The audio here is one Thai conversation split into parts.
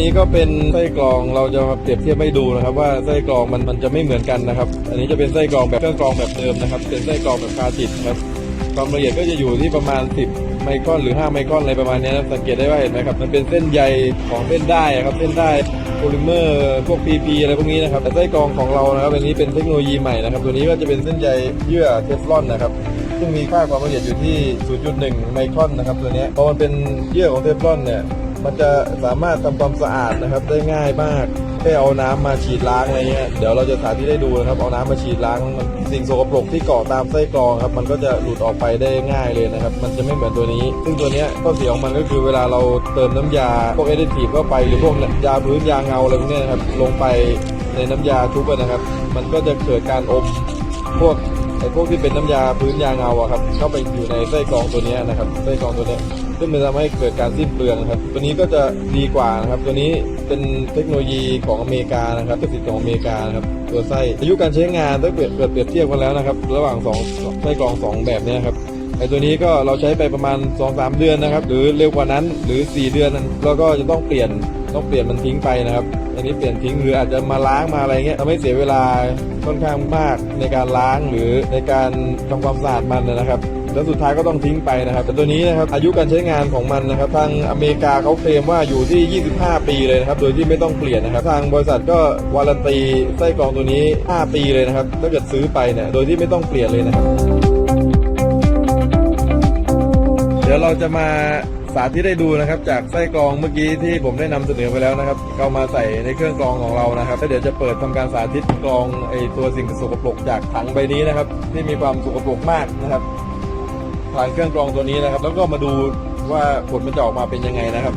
นี้ก็เป็นไส้กรองเราจะมาเปรียบเทียบให้ดูนะครับ ว่าไส้กรองมันมันจะไม่เหมือนกันนะครับ อันนี้จะเป็นไส้กรองแบบเครื่องกรองแบบเดิมนะครับ เป็นไส้กรองแบบคาติดครับความละเอียดก็จะอยู่ที่ประมาณ 10 ไมครอนหรือ 5 ไมครอนอะไรประมาณนี้นะสังเกตได้ว่าเห็นไหมครับ มันเป็นเส้นใยของเส้นได้ครับ เส้นได้โพลิเมอร์พวก PP อะไรพวกนี้นะครับแต่ไส้กรองของเรานะครับอันนี้เป็นเทคโนโลยีใหม่นะครับ ตัวนี้ก็จะเป็นเส้นใยเยื่อเทฟลอนนะครับ ซึ่งมีค่าความละเอียดอยู่ที่ 0.1 ไมครอนนะครับ ตัวนี้ยพอมันเป็นเยื่อของเทฟลอนเนี่ย มันจะสามารถทำความสะอาดนะครับได้ง่ายมากแค่เอาน้ำมาฉีดล้างอะไรเงี้ยเดี๋ยวเราจะสาธิตให้ดูนะครับเอาน้ำมาฉีดล้างมันสิ่งสกปรกที่เกาะตามไส้กรองครับมันก็จะหลุดออกไปได้ง่ายเลยนะครับมันจะไม่เหมือนตัวนี้ ซึ่งตัวเนี้ยข้อเสียของมันก็คือเวลาเราเติมน้ำยาพวกเอเดทีฟเข้าไปหรือพวกยาพื้นยาเงาอะไรพวกเนี้ยนะครับลงไปในน้ำยาทุบนะครับ มันก็จะเกิดการอมพวกไอ้พวกที่เป็นน้ำยาพื้นยาเงาอะครับเข้าไปอยู่ในไส้กรองตัวนี้นะครับไส้กรองตัวเนี้ย ซึ่งมันทำให้เกิดการสิ้นเปลืองนะครับ ตัวนี้ก็จะดีกว่านะครับ ตัวนี้เป็นเทคโนโลยีของอเมริกานะครับเป็นสิทธิ์ของอเมริกานะครับ ตัวไส้อายุการใช้งานถ้าเกิดเกิดเปรียบเทียบกันแล้วนะครับ ระหว่างสองไส้กรองสองแบบนี้ครับไอตัวนี้ก็เราใช้ไปประมาณ 2-3 เดือนนะครับ หรือเร็วกว่านั้นหรือ 4 เดือนนั้นแล้วก็จะต้องเปลี่ยนต้องเปลี่ยนมันทิ้งไปนะครับ อันนี้เปลี่ยนทิ้งหรืออาจจะมาล้างมาอะไรเงี้ยทำให้เสียเวลาค่อนข้างมากในการล้างหรือในการทำความสะอาดมันนะครับ แล้วสุดท้ายก็ต้องทิ้งไปนะครับ แต่ตัวนี้นะครับอายุการใช้งานของมันนะครับทางอเมริกาเขาเคลมว่าอยู่ที่ 25 ปีเลยนะครับโดยที่ไม่ต้องเปลี่ยนนะครับ ทางบริษัทก็วารันตีไส้กรองตัวนี้ 5 ปีเลยนะครับถ้าเกิดซื้อไปเนี่ยโดยที่ไม่ต้องเปลี่ยนเลยนะครับ เดี๋ยวเราจะมาสาธิตให้ดูนะครับจากไส้กรองเมื่อกี้ที่ผมได้นำเสนอไปแล้วนะครับเอามาใส่ในเครื่องกรองของเรานะครับแล้วเดี๋ยวจะเปิดทำการสาธิตกรองไอตัวสิ่งสกปรกจากถังใบนี้นะครับ ที่มีความสกปรกมากนะครับ ผ่านเครื่องกรองตัวนี้นะครับ แล้วก็มาดูว่าผลมันจะออกมาเป็นยังไงนะครับ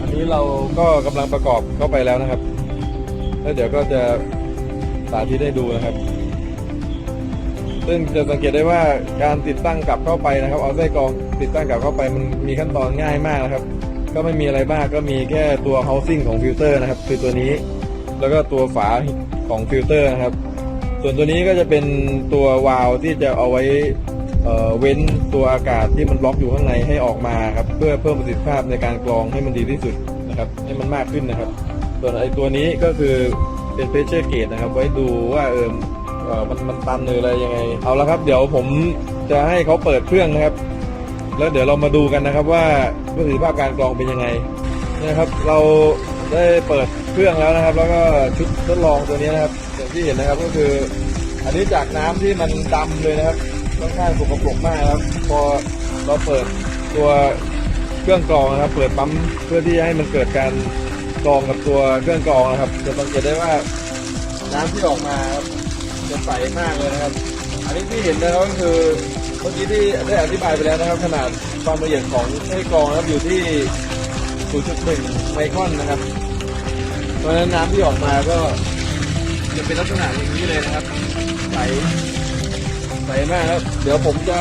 อันนี้เราก็กำลังประกอบเข้าไปแล้วนะครับ แล้วเดี๋ยวก็จะสาธิตให้ดูนะครับ ซึ่งจะสังเกตได้ว่าการติดตั้งกลับเข้าไปนะครับ เอาไส้กรองติดตั้งกลับเข้าไปมันมีขั้นตอนง่ายมากนะครับ ก็ไม่มีอะไรมากก็มีแค่ตัว housing ของฟิลเตอร์นะครับ คือตัวนี้ แล้วก็ตัวฝาของฟิลเตอร์นะครับ ส่วนตัวนี้ก็จะเป็นตัววาล์วที่จะเอาไว้เเว้นตัวอากาศที่มันล็อกอยู่ข้างในให้ออกมาครับเพื่อเพิ่มประสิทธิภาพในการกรองให้มันดีที่สุดนะครับ ให้มันมากขึ้นนะครับ ส่วนไอ้ตัวนี้ก็คือเป็นเพชเชอร์เกตนะครับ ไว้ดูว่าเออ เออมันมันตันหรืออะไรยังไง เอาละครับ เดี๋ยวผมจะให้เขาเปิดเครื่องนะครับ แล้วเดี๋ยวเรามาดูกันนะครับว่าประสิทธิภาพการกรองเป็นยังไงนะครับ เราได้เปิดเครื่องแล้วนะครับ แล้วก็ชุดทดลองตัวนี้นะครับอย่างที่เห็นนะครับก็คือ อันนี้จากน้ำที่มันดำเลยนะครับค่อนข้างสกปรกมากครับ พอเราเปิดตัวเครื่องกรองนะครับ เปิดปั๊มเพื่อที่ให้มันเกิดการกรองกับตัวเครื่องกรองนะครับจะสังเกตได้ว่าน้ำที่ออกมาครับ จะใสมากเลยนะครับ อันนี้ที่เห็นนะครับก็คือเมื่อกี้ที่ได้อธิบายไปแล้วนะครับ ขนาดความละเอียดของไส้กรองนะครับอยู่ที่ 0.1 ไมครอนนะครับ เพราะฉะนั้นน้ำที่ออกมาก็จะเป็นลักษณะอย่างนี้เลยนะครับ ใสใสมากครับ เดี๋ยวผมจะ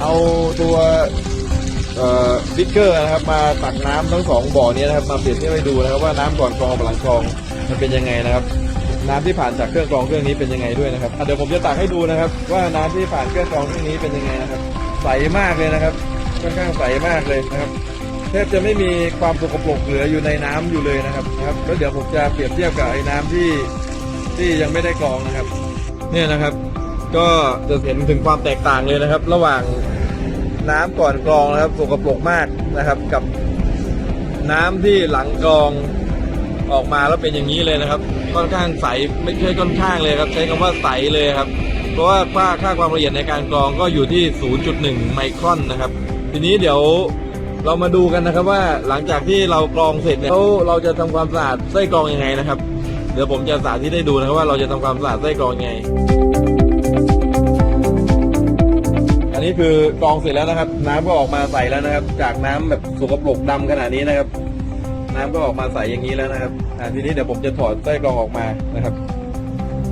เอาตัวบิ๊กเกอร์นะครับมาตักน้ำทั้งสองบ่อนี้นะครับมาเปรียบเทียบให้ดูนะครับว่าน้ำก่อนกรองกับหลังกรองมันเป็นยังไงนะครับ น้ำที่ผ่านจากเครื่องกรองเครื่องนี้เป็นยังไงด้วยนะครับเดี๋ยวผมจะตักให้ดูนะครับ ว่าน้ำที่ผ่านเครื่องกรองเครื่องนี้เป็นยังไงนะครับ ใสมากเลยนะครับค่อนข้างใสมากเลยนะครับแทบจะไม่มีความสกปรกเหลืออยู่ในน้ำอยู่เลยนะครับนะครับแล้วเดี๋ยวผมจะเปรียบเทียบกับไอ้น้ำที่ที่ยังไม่ได้กรองนะครับ เนี่ยนะครับ ก็จะเห็นถึงความแตกต่างเลยนะครับ ระหว่างน้ำก่อนกรองนะครับสกปรกมากนะครับ กับน้ำที่หลังกรองออกมาแล้วเป็นอย่างนี้เลยนะครับ ค่อนข้างใสไม่ใช่ค่อนข้างเลยครับ ใช้คำว่าใสเลยครับ เพราะว่าค่าค่าความละเอียดในการกรองก็อยู่ที่ 0.1 ไมครอนนะครับ ทีนี้เดี๋ยวเรามาดูกันนะครับว่าหลังจากที่เรากรองเสร็จเนี่ยเราจะทำความสะอาดไส้กรองยังไงนะครับ เดี๋ยวผมจะสาธิตให้ดูนะครับว่าเราจะทำความสะอาดไส้กรองยังไง อันนี้คือกรองเสร็จแล้วนะครับ น้ำก็ออกมาใสแล้วนะครับ จากน้ำแบบสกปรกดำขนาดนี้นะครับ น้ำก็ออกมาใสอย่างนี้แล้วนะครับอ่าทีนี้เดี๋ยวผมจะถอดไส้กรองออกมานะครับ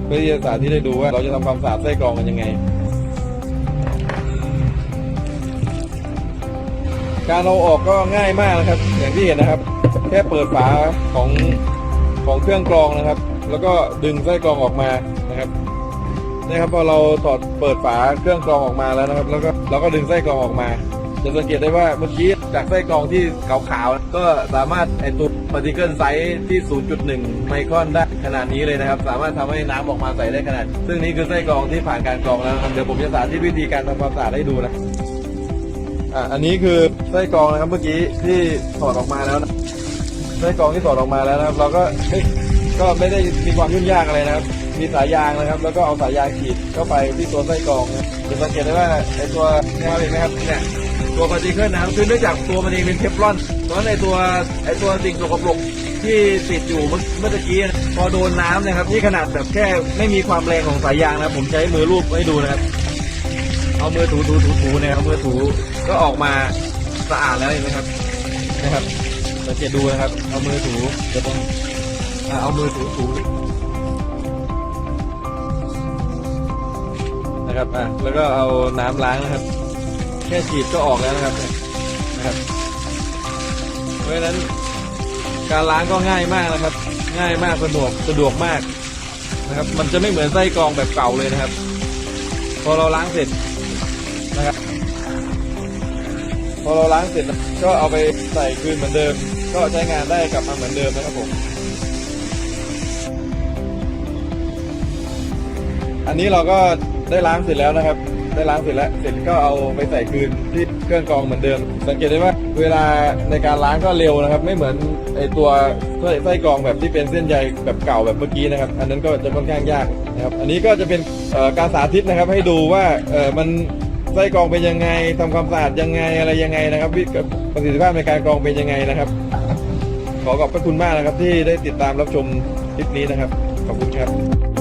เพื่อที่จะสาธิตให้ดูว่าเราจะทำความสะอาดไส้กรองกันยังไง การเอาออกก็ง่ายมากนะครับ อย่างที่เห็นนะครับ แค่เปิดฝาของของเครื่องกรองนะครับ แล้วก็ดึงไส้กรองออกมานะครับนี่ครับพอเราถอดเปิดฝาเครื่องกรองออกมาแล้วนะครับ แล้วก็เราก็ดึงไส้กรองออกมา จะสังเกตได้ว่าเมื่อกี้จากไส้กรองที่ขาวๆก็สามารถไอตัวพาร์ติเคิลไซส์ที่ 0.1 ไมครอนได้ขนาดนี้เลยนะครับ สามารถทำให้น้ำออกมาใสได้ขนาด ซึ่งนี่คือไส้กรองที่ผ่านการกรองแล้วเดี๋ยวผมจะสาธิตวิธีการทำความสะอาดให้ดูนะอะอันนี้คือไส้กรองนะครับเมื่อกี้ที่ถอดออกมาแล้วนะไส้กรองที่ถอดออกมาแล้วนะครับ เราก็ก็ไม่ได้มีความยุ่งยากอะไรนะครับ มีสายยางนะครับ แล้วก็เอาสายยางขีดเข้าไปที่ตัวไส้กรองนะจะสังเกตได้ว่าไอตัวเนี่ครับเห็นไหมครับเนี่ย ตัวพาร์ติเคิลนะครับคือเนื่องจากตัวมันเองเป็นเทฟลอนเพราะฉะนั้นไอตัวไอตัวสิ่งสกปรกที่ติดอยู่เมื่อตะกี้พอโดนน้ำเนะครับนี่ขนาดแบบแค่ไม่มีความแรงของสายยางนะผมใช้มือรูปให้ดูนะครับ เอามือถูถูถูถูเนี่ยเอามือถูก็ออกมาสะอาดแล้วเห็นไหมครับนะครับสังเกตดูนะครับ เอามือถูเดี๋ยวผมอะเอามือถูถูนะครับอะแล้วก็เอาน้ำล้างนะครับ แค่ฉีดก็ออกแล้วนะครับเนี่ยนะครับ เพราะฉะนั้นการล้างก็ง่ายมากนะครับ ง่ายมากสะดวกสะดวกมากนะครับ มันจะไม่เหมือนไส้กรองแบบเก่าเลยนะครับ พอเราล้างเสร็จนะครับ พอเราล้างเสร็จก็เอาไปใส่คืนเหมือนเดิม ก็ใช้งานได้กลับมาเหมือนเดิมนะครับผมอันนี้เราก็ได้ล้างเสร็จแล้วนะครับ ได้ล้างเสร็จแล้ว เสร็จก็เอาไปใส่คืนที่เครื่องกรองเหมือนเดิม สังเกตได้ว่าเวลาในการล้างก็เร็วนะครับ ไม่เหมือนไอตัวไส้ไส้กรองแบบที่เป็นเส้นใยแบบเก่าแบบเมื่อกี้นะครับ อันนั้นก็จะค่อนข้างยากนะครับ อันนี้ก็จะเป็นการสาธิตนะครับ ให้ดูว่ามันไส้กรองเป็นยังไงทำความสะอาดยังไงอะไรยังไงนะครับวิประสิทธิภาพในการกรองเป็นยังไงนะครับ ขอขอบพระคุณมากนะครับที่ได้ติดตามรับชมคลิปนี้นะครับ ขอบคุณครับ